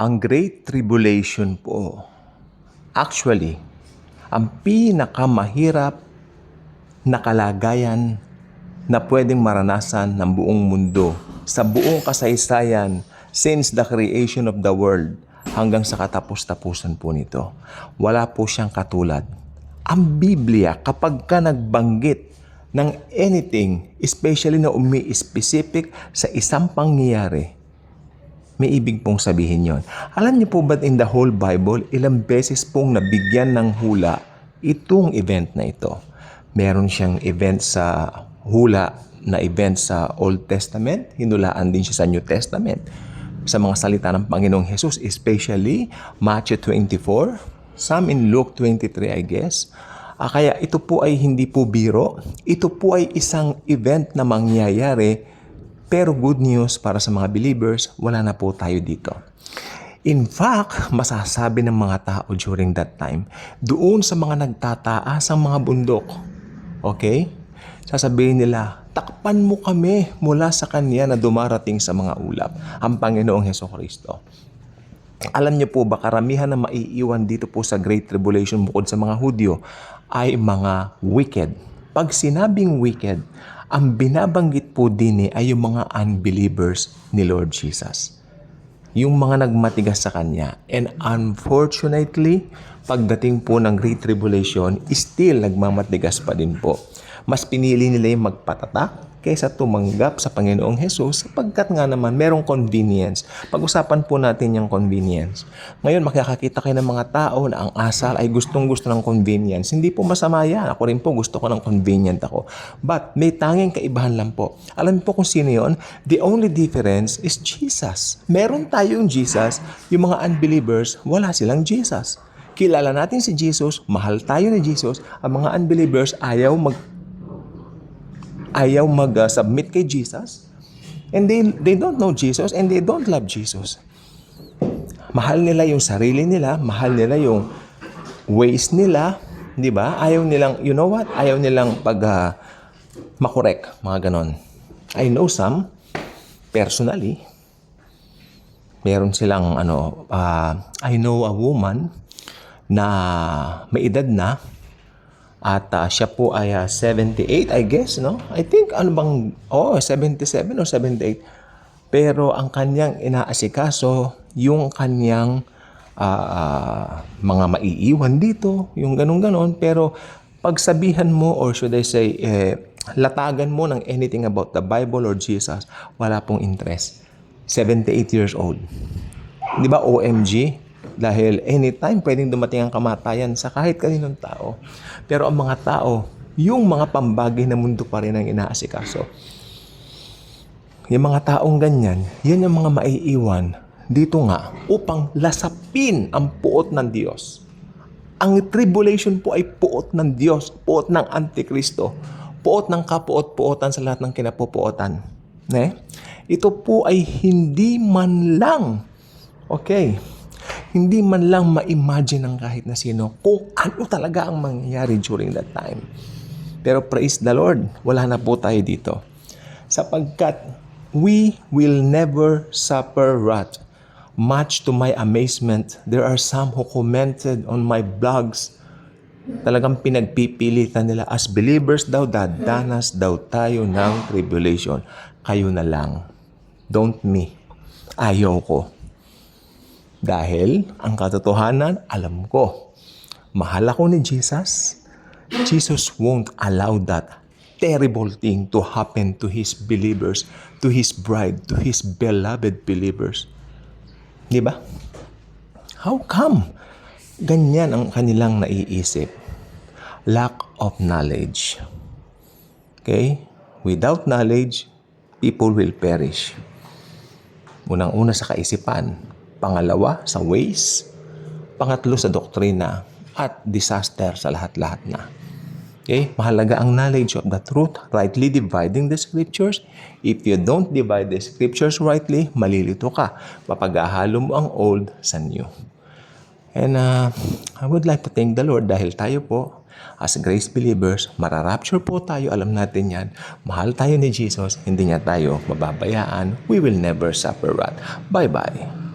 Ang Great Tribulation po, actually, ang pinakamahirap na kalagayan na pwedeng maranasan ng buong mundo sa buong kasaysayan since the creation of the world hanggang sa katapos-tapusan po nito. Wala po siyang katulad. Ang Biblia, kapag ka nagbanggit ng anything, especially na umi-specific sa isang pangyayari, may ibig pong sabihin yon. Alam niyo po ba in the whole Bible, ilang beses pong nabigyan ng hula itong event na ito? Meron siyang event sa hula na event sa Old Testament, hinulaan din siya sa New Testament. Sa mga salita ng Panginoong Jesus, especially Matthew 24, some in Luke 23, I guess. Ah, kaya ito po ay hindi po biro. Ito po ay isang event na mangyayari pero good news para sa mga believers, wala na po tayo dito. In fact, masasabi ng mga tao during that time, doon sa mga nagtataas ang mga bundok, okay? Sasabihin nila, takpan mo kami mula sa Kanya na dumarating sa mga ulap, ang Panginoong Heso Kristo. Alam niyo po ba, karamihan na maiiwan dito po sa Great Tribulation bukod sa mga Hudyo ay mga wicked. Pag sinabing wicked, ang binabanggit po din eh ay yung mga unbelievers ni Lord Jesus. Yung mga nagmatigas sa Kanya. And unfortunately, pagdating po ng Great Tribulation, still nagmamatigas pa din po. Mas pinili nila yung magpatatak kaysa tumanggap sa Panginoong Hesus sapagkat nga naman merong convenience. Pag-usapan po natin yung convenience. Ngayon, makakakita kayo ng mga tao na ang asal ay gustong-gusto ng convenience. Hindi po masama yan. Ako rin po gusto ko ng convenient ako. But may tanging kaibahan lang po. Alam po kung sino yon? The only difference is Jesus. Meron tayong Jesus, yung mga unbelievers, wala silang Jesus. Kilala natin si Jesus, mahal tayo ni Jesus, ang mga unbelievers ayaw mag ayaw mag-submit kay Jesus. And they, they don't know Jesus and they don't love Jesus. Mahal nila yung sarili nila, mahal nila yung ways nila, di ba? Ayaw nilang, you know what? Ayaw nilang pag uh, makorek, mga ganon. I know some, personally, meron silang, ano, uh, I know a woman na may edad na, at uh, siya po ay uh, 78, I guess, no? I think, ano bang, oh, 77 or 78. Pero ang kanyang inaasikaso, yung kanyang uh, mga maiiwan dito, yung ganun-ganon. Pero pagsabihan mo, or should I say, eh, latagan mo ng anything about the Bible or Jesus, wala pong interest. 78 years old. Di ba, OMG? Dahil anytime pwedeng dumating ang kamatayan sa kahit kaninong tao. Pero ang mga tao, yung mga pambagay na mundo pa rin ang inaasikaso. Yung mga taong ganyan, yan yung mga maiiwan dito nga upang lasapin ang puot ng Diyos. Ang tribulation po ay puot ng Diyos, puot ng Antikristo, puot ng kapuot-puotan sa lahat ng kinapupuotan. Ne? Ito po ay hindi man lang, okay, hindi man lang ma-imagine ng kahit na sino kung ano talaga ang mangyayari during that time. Pero praise the Lord, wala na po tayo dito. Sapagkat we will never suffer wrath. Much to my amazement, there are some who commented on my blogs. Talagang pinagpipilitan nila, as believers daw, dadanas daw tayo ng tribulation. Kayo na lang. Don't me. Ayaw ko. Dahil ang katotohanan, alam ko. Mahal ako ni Jesus. Jesus won't allow that terrible thing to happen to His believers, to His bride, to His beloved believers. Di ba? How come? Ganyan ang kanilang naiisip. Lack of knowledge. Okay? Without knowledge, people will perish. Unang-una sa kaisipan, pangalawa sa ways, pangatlo sa doktrina, at disaster sa lahat-lahat na. Okay? Mahalaga ang knowledge of the truth, rightly dividing the scriptures. If you don't divide the scriptures rightly, malilito ka. Papagahalo mo ang old sa new. And uh, I would like to thank the Lord dahil tayo po, as grace believers, mararapture po tayo, alam natin yan. Mahal tayo ni Jesus, hindi niya tayo mababayaan. We will never suffer wrath. Bye-bye.